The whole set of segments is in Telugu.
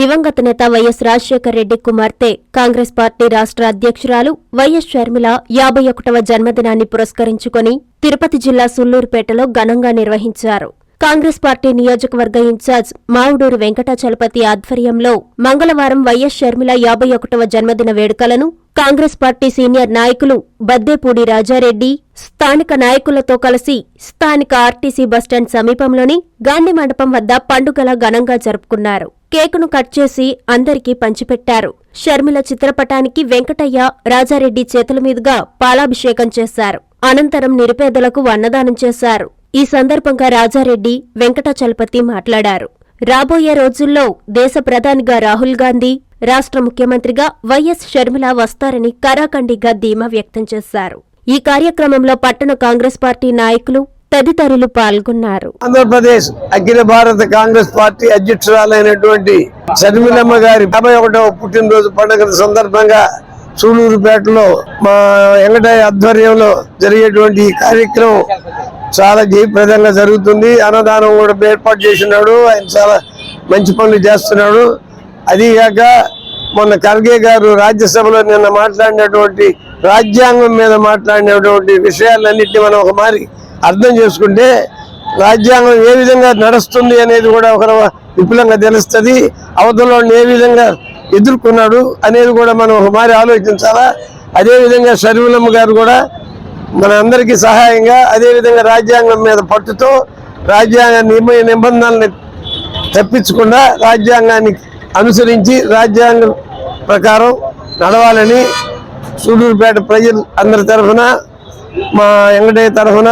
దివంగత నేత వైఎస్ రాజశేఖర్ రెడ్డి కుమార్తె కాంగ్రెస్ పార్టీ రాష్ట్ర అధ్యక్షురాలు వైఎస్ షర్మిల యాభై ఒకటవ జన్మదినాన్ని పురస్కరించుకుని తిరుపతి జిల్లా సుల్లూరుపేటలో ఘనంగా నిర్వహించారు. కాంగ్రెస్ పార్టీ నియోజకవర్గ ఇన్ఛార్జ్ మావుడూరు వెంకటాచలపతి ఆధ్వర్యంలో మంగళవారం వైఎస్ షర్మిల యాభై ఒకటవ జన్మదిన వేడుకలను కాంగ్రెస్ పార్టీ సీనియర్ నాయకులు బద్దేపూడి రాజారెడ్డి స్థానిక నాయకులతో కలిసి స్థానిక ఆర్టీసీ బస్టాండ్ సమీపంలోని గాంధీ మండపం వద్ద పండుగల ఘనంగా జరుపుకున్నారు. కేకును కట్ చేసి అందరికీ పంచిపెట్టారు. షర్మిల చిత్రపటానికి వెంకటయ్య రాజారెడ్డి చేతుల మీదుగా పాలాభిషేకం చేశారు. అనంతరం నిరుపేదలకు అన్నదానం చేశారు. ఈ సందర్భంగా రాజారెడ్డి వెంకటాచలపతి మాట్లాడారు. రాబోయే రోజుల్లో దేశ ప్రధానిగా రాహుల్ గాంధీ రాష్ట్ర ముఖ్యమంత్రిగా వైఎస్ షర్మిల వస్తారని కరాఖండిగా ధీమా వ్యక్తం చేశారు. ఈ కార్యక్రమంలో పట్టణ కాంగ్రెస్ పార్టీ నాయకులు తదితరులు పాల్గొన్నారు. ఆంధ్రప్రదేశ్ అఖిల భారత కాంగ్రెస్ పార్టీ అధ్యక్షురాలైనటువంటి షర్మిలమ్మ గారి యాభై ఒకటవ పుట్టినరోజు పండుగ సందర్భంగా సూలూరుపేటలో మా వెంకటయ్య ఆధ్వర్యంలో జరిగేటువంటి ఈ కార్యక్రమం చాలా జయప్రదంగా జరుగుతుంది. అన్నదానం కూడా ఏర్పాటు చేసినాడు. ఆయన చాలా మంచి పనులు చేస్తున్నాడు. అదీగాక మొన్న ఖర్గే గారు రాజ్యసభలో నిన్న మాట్లాడినటువంటి రాజ్యాంగం మీద మాట్లాడినటువంటి విషయాలన్నింటినీ మనం ఒక మారి అర్థం చేసుకుంటే రాజ్యాంగం ఏ విధంగా నడుస్తుంది అనేది కూడా ఒక విపులంగా తెలుస్తుంది. అవతల ఏ విధంగా ఎదుర్కొన్నాడు అనేది కూడా మనం ఒక మారి ఆలోచించాలా అదేవిధంగా షర్వులమ్మ గారు కూడా మన అందరికీ సహాయంగా అదేవిధంగా రాజ్యాంగం మీద పట్టుతో రాజ్యాంగ నియమ నిబంధనల్ని తప్పించకుండా రాజ్యాంగాన్ని అనుసరించి రాజ్యాంగం ప్రకారం నడవాలని సూడూరుపేట ప్రజలు అందరి తరఫున మా వెంకటయ్య తరఫున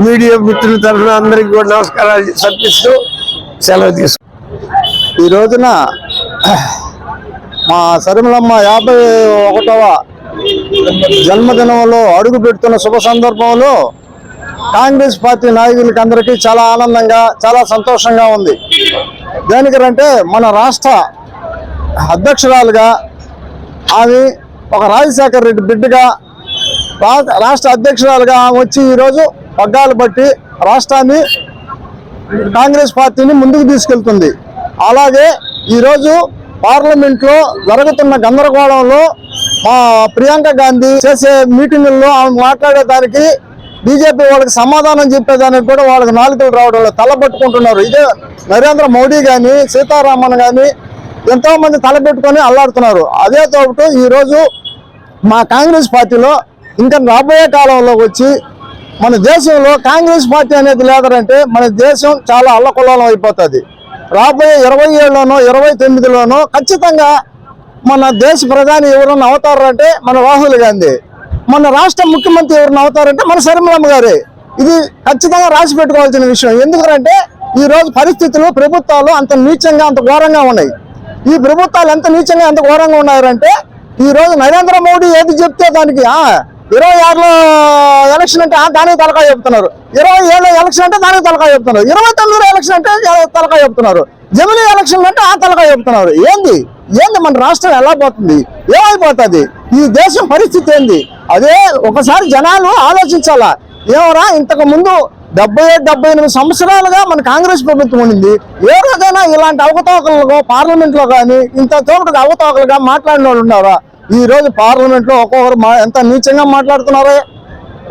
మీడియా మిత్రుల తరఫున అందరికీ కూడా నమస్కారాలు సమర్పిస్తూ సెలవు తీసుకు ఈ రోజున మా సరిమలమ్మ యాభై ఒకటవ జన్మదినంలో అడుగు పెడుతున్న శుభ సందర్భంలో కాంగ్రెస్ పార్టీ నాయకులకి అందరికీ చాలా ఆనందంగా చాలా సంతోషంగా ఉంది. దేనికంటే మన రాష్ట్ర అధ్యక్షురాలుగా ఆమె ఒక రాజశేఖర్ రెడ్డి బిడ్డగా రా- రాష్ట్ర అధ్యక్షురాలుగా ఆమె వచ్చి ఈరోజు పగ్గాలు బట్టి రాష్ట్రాన్ని కాంగ్రెస్ పార్టీని ముందుకు తీసుకెళ్తుంది అలాగే ఈరోజు పార్లమెంట్లో జరుగుతున్న గందరగోళంలో మా ప్రియాంక గాంధీ చేసే మీటింగుల్లో ఆమె మాట్లాడేదానికి బీజేపీ వాళ్ళకి సమాధానం చెప్పేదానికి కూడా వాళ్ళకి నాలుకలు రావడం లేదు. తలబట్టుకుంటున్నారు ఇదే నరేంద్ర మోడీ కానీ సీతారామన్ కానీ ఎంతోమంది తలబెట్టుకొని అల్లాడుతున్నారు అదే తోటి ఈరోజు మా కాంగ్రెస్ పార్టీలో ఇంకా రాబోయే కాలంలో వచ్చి మన దేశంలో కాంగ్రెస్ పార్టీ అనేది లేదంటే మన దేశం చాలా అల్లకొల్లం అయిపోతుంది. రాబోయే ఇరవై ఏడులోనో ఇరవై తొమ్మిదిలోనో ఖచ్చితంగా మన దేశ ప్రధాని ఎవరన్నా అవుతారంటే మన రాహుల్ గాంధీ. మన రాష్ట్ర ముఖ్యమంత్రి ఎవరన్నా అవుతారంటే మన శర్మలమ్మ గారే. ఇది ఖచ్చితంగా రాసి పెట్టుకోవాల్సిన విషయం. ఎందుకంటే ఈ రోజు పరిస్థితులు ప్రభుత్వాలు అంత నీచంగా అంత ఘోరంగా ఉన్నాయి. ఈ ప్రభుత్వాలు ఎంత నీచంగా ఎంత ఘోరంగా ఉన్నారంటే ఈ రోజు నరేంద్ర మోడీ ఏది చెప్తే దానికి ఆ ఇరవై ఆరులో ఎలక్షన్ అంటే ఆ దానికి తలకాయ చెప్తున్నారు. ఇరవై ఏళ్ళ ఎలక్షన్ అంటే దానికి తలకాయ చెప్తున్నారు. ఇరవై తొమ్మిదిలో ఎలక్షన్ అంటే తలకాయ చెప్తున్నారు. జమిలీ ఎలక్షన్ అంటే ఆ తలకాయ చెప్తున్నారు. ఏంది? ఏంది మన రాష్ట్రం ఎలా పోతుంది? ఏమైపోతుంది? ఈ దేశం పరిస్థితి ఏంది? అదే ఒకసారి జనాలు ఆలోచించాలా. ఏమరా ఇంతకు ముందు డెబ్బై ఏడు డెబ్బై ఎనిమిది సంవత్సరాలుగా మన కాంగ్రెస్ ప్రభుత్వం ఉండింది. ఏ రోజైనా ఇలాంటి అవకతవకలు పార్లమెంట్లో కానీ ఇంత చోటుగా అవకతవకలుగా మాట్లాడిన వాళ్ళు ఉన్నారా? ఈ రోజు ఒక్కొక్కరు మా- ఎంత నీచంగా మాట్లాడుతున్నారో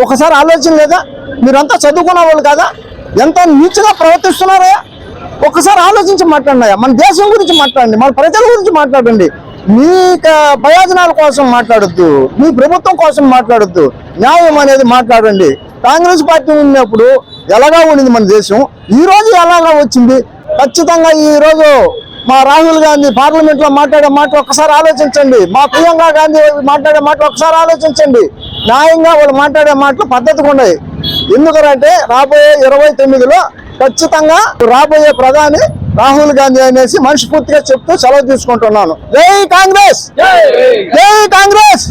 ఒకసారి ఆలోచన లేదా? మీరంతా చదువుకున్న వాళ్ళు కదా? ఎంత నీచంగా ప్రవర్తిస్తున్నారో ఒకసారి ఆలోచించి మాట్లాడినాయా మన దేశం గురించి మాట్లాడండి మన ప్రజల గురించి మాట్లాడండి. మీ ప్రయోజనాల కోసం మాట్లాడొద్దు మీ ప్రభుత్వం కోసం మాట్లాడొద్దు న్యాయం అనేది మాట్లాడండి. కాంగ్రెస్ పార్టీ ఉన్నప్పుడు ఎలాగా ఉండింది మన దేశం? ఈ రోజు ఎలాగా వచ్చింది? ఖచ్చితంగా ఈ రోజు మా రాహుల్ గాంధీ పార్లమెంట్లో మాట్లాడే మాట ఒకసారి ఆలోచించండి. మా ప్రియాంక గాంధీ మాట్లాడే మాట ఒకసారి ఆలోచించండి. న్యాయంగా వాళ్ళు మాట్లాడే మాటలు పద్ధతిగా ఉన్నాయి. ఎందుకంటే రాబోయే ఇరవై తొమ్మిదిలో ఖచ్చితంగా రాబోయే ప్రధాని రాహుల్ గాంధీ అనేసి మనస్ఫూర్తిగా చెప్తూ సెలవు తీసుకుంటున్నాను. జై కాంగ్రెస్! జై కాంగ్రెస్!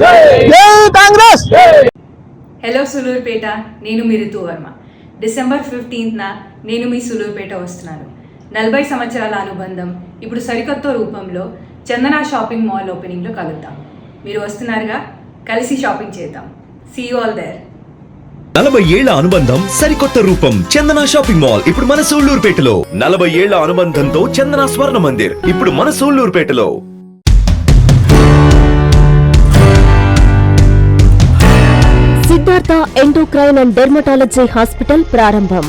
జై కాంగ్రెస్! హలో సులూరుపేట నేను మీ వర్మ. డిసెంబర్ ఫిఫ్టీన్త్న నేను మీ సులూరుపేట వస్తున్నాను. నలభై సంవత్సరాల అనుబంధం. ఇప్పుడు సరికొత్త రూపంలో చందన షాపింగ్ మాల్ ఓపెనింగ్లో కలుద్దాం. మీరు వస్తున్నారుగా? కలిసి షాపింగ్ చేద్దాం. సీ యూ ఆల్ దేర్ నలభై ఏళ్ళ అనుబంధం సరికొత్త రూపం చందన షాపింగ్ మాల్. ఇప్పుడు మన సూళ్ళూరుపేటలో నలభై ఏళ్ళ అనుబంధంతో చందన స్వర్ణ మందిర్. ఇప్పుడు మన సూళ్ళూరుపేటలో Siddhartha endocrine and dermatology hospital ప్రారంభం.